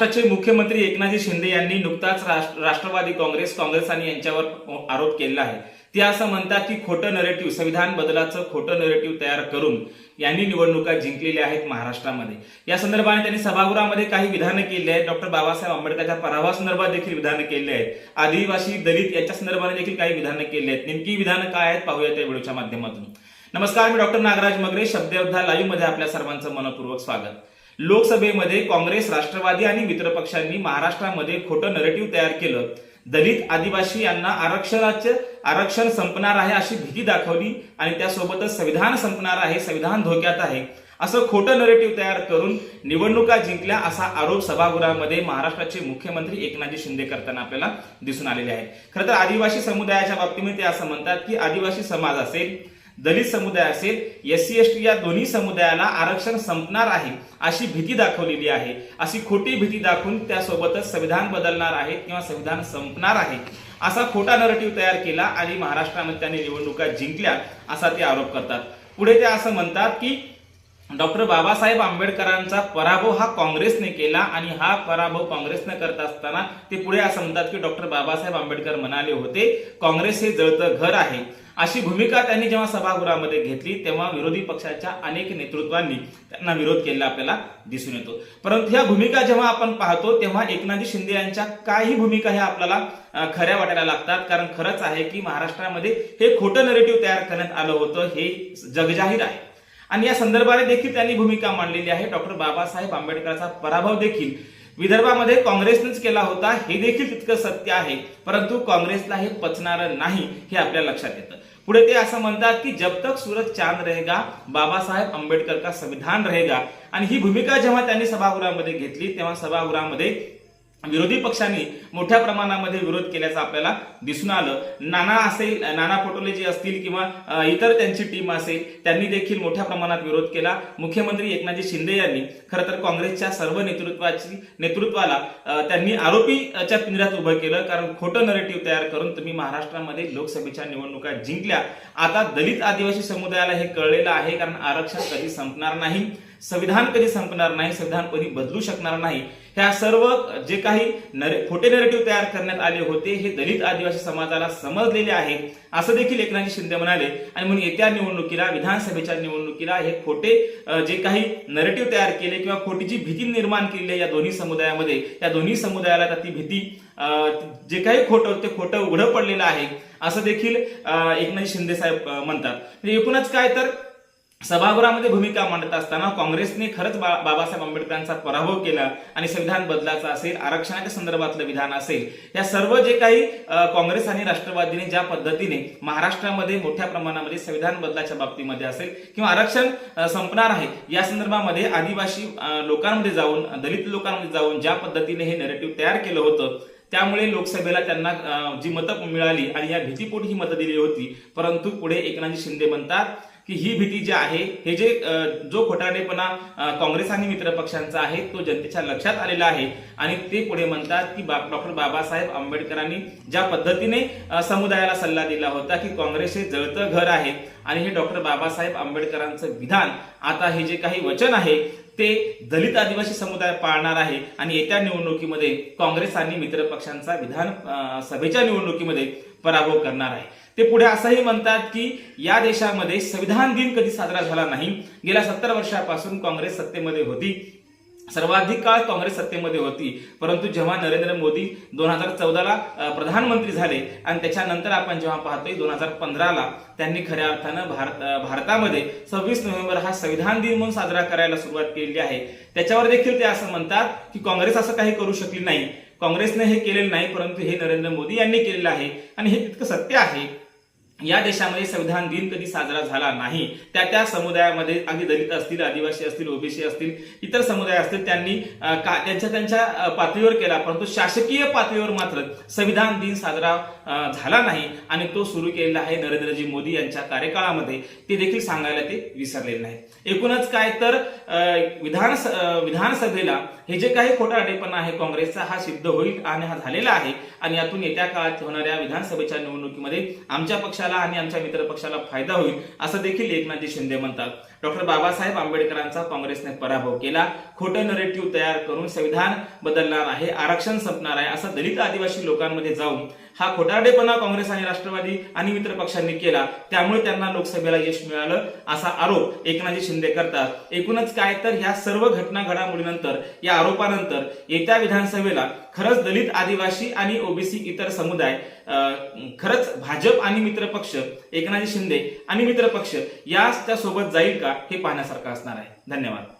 महाराष्ट्राचे मुख्यमंत्री एकनाथजी शिंदे यांनी नुकताच राष्ट्रवादी काँग्रेस काँग्रेस आणि यांच्यावर आरोप केला आहे. ते असं म्हणतात की खोटं नरेटिव्ह संविधान बदलाचं खोटं नरेटिव्ह तयार करून यांनी निवडणुका जिंकलेल्या आहेत महाराष्ट्रामध्ये. या संदर्भाने त्यांनी सभागृहामध्ये काही विधानं केली आहेत. डॉक्टर बाबासाहेब आंबेडकरच्या पराभवासंदर्भात देखील विधानं केली आहेत. आदिवासी दलित यांच्या संदर्भाने देखील काही विधानं केली आहेत. नेमकी विधानं काय आहेत पाहूया त्या व्हिडिओच्या माध्यमातून. नमस्कार मी डॉक्टर नागराज मगरे शब्दयोद्धा लाईव्हमध्ये आपल्या सर्वांचं मनपूर्वक स्वागत. लोकसभेमध्ये काँग्रेस राष्ट्रवादी आणि मित्रपक्षांनी महाराष्ट्रामध्ये खोटं नरेटिव्ह तयार केलं. दलित आदिवासी यांना आरक्षणाचे आरक्षण संपणार आहे अशी भीती दाखवली आणि त्यासोबतच संविधान संपणार आहे संविधान धोक्यात आहे. असं खोटं नरेटिव्ह तयार करून निवडणुका जिंकल्या असा आरोप सभागृहामध्ये महाराष्ट्राचे मुख्यमंत्री एकनाथजी शिंदे करताना आपल्याला दिसून आलेले आहे खरं तर आदिवासी समुदायाच्या बाबतीमध्ये ते असं म्हणतात की आदिवासी समाज असेल दलित समुदाय असेल एस सी एस टी या दोन्ही समुदायाला आरक्षण संपणार आहे अशी भीती दाखवलेली आहे. अशी खोटी भीती दाखवून त्यासोबतच संविधान बदलणार आहे किंवा संविधान संपणार आहे. असा खोटा नरेटिव्ह तयार केला आणि महाराष्ट्रामध्ये त्याने निवडणुका जिंकल्या असा ते आरोप करतात. पुढे ते असं म्हणतात की डॉक्टर बाबासाहेब आंबेडकरांचा पराभव हा काँग्रेसने केला आणि हा पराभव काँग्रेसने करत असताना ते पुढे असं म्हणतात की डॉक्टर बाबासाहेब आंबेडकर म्हणाले होते काँग्रेस हे जळतं घर आहे. अशी भूमिका त्यांनी जेव्हा सभागृहामध्ये घेतली तेव्हा विरोधी पक्षाच्या अनेक नेतृत्वांनी त्यांना विरोध केलेला आपल्याला दिसून येतो. परंतु ह्या भूमिका जेव्हा आपण पाहतो तेव्हा एकनाथजी शिंदे यांच्या काही भूमिका ह्या आपल्याला खऱ्या वाटायला लागतात. कारण खरंच आहे की महाराष्ट्रामध्ये हे खोटं नरेटिव्ह तयार करण्यात आलं होतं हे जगजाहीर आहे. आणि या संदर्भाने देखील त्यांनी भूमिका मांडलेली आहे. डॉक्टर बाबासाहेब आंबेडकरांचा पराभव देखील विदर्भामध्ये काँग्रेसनेच केला होता हे देखील तितकं सत्य आहे. परंतु काँग्रेसला हे पचणार नाही हे आपल्या लक्षात येतं. पुढे ते असं म्हणतात की जब तक सूरज चांद रहेगा बाबासाहेब आंबेडकर का संविधान रहेगा? आणि ही भूमिका जेव्हा त्यांनी सभागृहामध्ये घेतली तेव्हा सभागृहामध्ये विरोधी पक्षांनी मोठ्या प्रमाणामध्ये विरोध केल्याचं आपल्याला दिसून आलं. नाना असेल नाना पटोले जे असतील किंवा इतर त्यांची टीम असेल त्यांनी देखील मोठ्या प्रमाणात विरोध केला. मुख्यमंत्री एकनाथजी शिंदे यांनी खरं तर काँग्रेसच्या सर्व नेतृत्वाची नेतृत्वाला त्यांनी आरोपीच्या पिंजऱ्यात उभं केलं. कारण खोटं नरेटिव्ह तयार करून तुम्ही महाराष्ट्रामध्ये लोकसभेच्या निवडणुका जिंकल्या. आता दलित आदिवासी समुदायाला हे कळलेलं आहे कारण आरक्षण कधी संपणार नाही संविधान कधी संपणार नाही संविधान कधी बदलू शकणार नाही. ह्या सर्व जे काही नरे खोटे नरेटिव्ह तयार करण्यात आले होते हे दलित आदिवासी समाजाला समजलेले आहे. असं देखील एकनाथजी शिंदे म्हणाले. आणि म्हणून येत्या निवडणुकीला विधानसभेच्या निवडणुकीला हे खोटे जे काही नरेटिव्ह तयार केले किंवा खोटी जी भीती निर्माण केली आहे या दोन्ही समुदायामध्ये या दोन्ही समुदायाला ती भीती जे काही खोटं ते खोटं उघडं पडलेलं आहे. असं देखील एकनाथ शिंदे साहेब म्हणतात. म्हणजे एकूणच काय तर सभागृहामध्ये भूमिका मांडत असताना काँग्रेसने खरंच बा- बाबासाहेब आंबेडकरांचा पराभव केला आणि संविधान बदलाचा असेल आरक्षणाच्या संदर्भातलं विधान असेल या सर्व जे काही काँग्रेस आणि राष्ट्रवादीने ज्या पद्धतीने महाराष्ट्रामध्ये मोठ्या प्रमाणामध्ये संविधान बदलाच्या बाबतीमध्ये असेल किंवा आरक्षण संपणार आहे या संदर्भामध्ये आदिवासी लोकांमध्ये जाऊन दलित लोकांमध्ये जाऊन ज्या पद्धतीने हे नेरेटिव्ह तयार केलं होतं त्यामुळे लोकसभेला त्यांना जी मतं मिळाली आणि या भीतीपोटी ही मतं दिली होती परंतु पुढे एकनाथजी शिंदे म्हणतात की ही भीती जी आहे हे जे जो खोटारडेपणा काँग्रेस आणि मित्र पक्षांचा आहे तो जनतेच्या लक्षात आलेला आहे. आणि ते पुढे म्हणतात की डॉक्टर बाबासाहेब आंबेडकरांनी ज्या पद्धतीने समुदायाला सल्ला दिला होता की काँग्रेस हे जळतं घर आहे आणि हे डॉक्टर बाबासाहेब आंबेडकरांचं विधान आता हे जे काही वचन आहे ते दलित आदिवासी समुदाय पाळणार आहे. आणि येत्या निवडणुकीमध्ये काँग्रेस आणि मित्र पक्षांचा विधान सभेच्या निवडणुकीमध्ये पराभव करणार आहे. ते पुढे असंही म्हणतात की या देशामध्ये संविधान दिन कधी साजरा झाला नाही. गेल्या सत्तर वर्षापासून काँग्रेस सत्तेमध्ये होती. सर्वाधिक काळ काँग्रेस सत्तेमध्ये होती. परंतु जेव्हा नरेंद्र मोदी दोन हजार चौदाला प्रधानमंत्री झाले आणि त्याच्यानंतर आपण जेव्हा पाहतोय दोन हजार पंधराला त्यांनी खऱ्या अर्थानं भारत भारतामध्ये सव्वीस नोव्हेंबर हा संविधान दिन म्हणून साजरा करायला सुरुवात केलेली आहे. त्याच्यावर देखील ते असं म्हणतात की काँग्रेस असं काही करू शकली नाही. काँग्रेसने हे केलेलं नाही परंतु हे नरेंद्र मोदी यांनी केलेलं आहे. आणि हे तितकं सत्य आहे. या देशामध्ये संविधान दिन कधी साजरा झाला नाही त्या त्या समुदायामध्ये अगदी दलित असतील आदिवासी असतील ओबीसी असतील इतर समुदाय असतील त्यांनी त्यांच्या त्यांच्या पातळीवर केला परंतु शासकीय पातळीवर मात्र संविधान दिन साजरा झाला नाही आणि तो सुरू केलेला आहे नरेंद्रजी मोदी यांच्या कार्यकाळामध्ये. ते देखील सांगायला ते विसरलेले नाही एकूणच काय तर विधान विधानसभेला हे जे काही खोटा अडेपणा आहे काँग्रेसचा हा सिद्ध होईल आणि हा झालेला आहे. आणि यातून येत्या काळात होणाऱ्या विधानसभेच्या निवडणुकीमध्ये आमच्या पक्षाला आणि आमच्या मित्र पक्षाला फायदा होईल असं देखील एकनाथजी शिंदे म्हणतात. डॉक्टर बाबासाहेब आंबेडकरांचा काँग्रेसने पराभव केला. खोटं नरेटिव्ह तयार करून संविधान बदलणार आहे आरक्षण संपणार आहे असं दलित आदिवासी लोकांमध्ये जाऊन हा खोटारडेपणा काँग्रेस आणि राष्ट्रवादी आणि मित्र पक्षांनी केला. त्यामुळे त्यांना लोकसभेला यश मिळालं असा आरोप एकनाथजी शिंदे करतात. एकूणच काय तर ह्या सर्व घटना घडामोडीनंतर या आरोपानंतर येत्या विधानसभेला खरंच दलित आदिवासी आणि ओबीसी इतर समुदाय अं, खरंच भाजप आणि मित्र पक्ष एकनाथजी शिंदे आणि मित्रपक्ष याच त्यासोबत त्या सोबत जाईल का हे पाहण्यासारखं असणार आहे. धन्यवाद.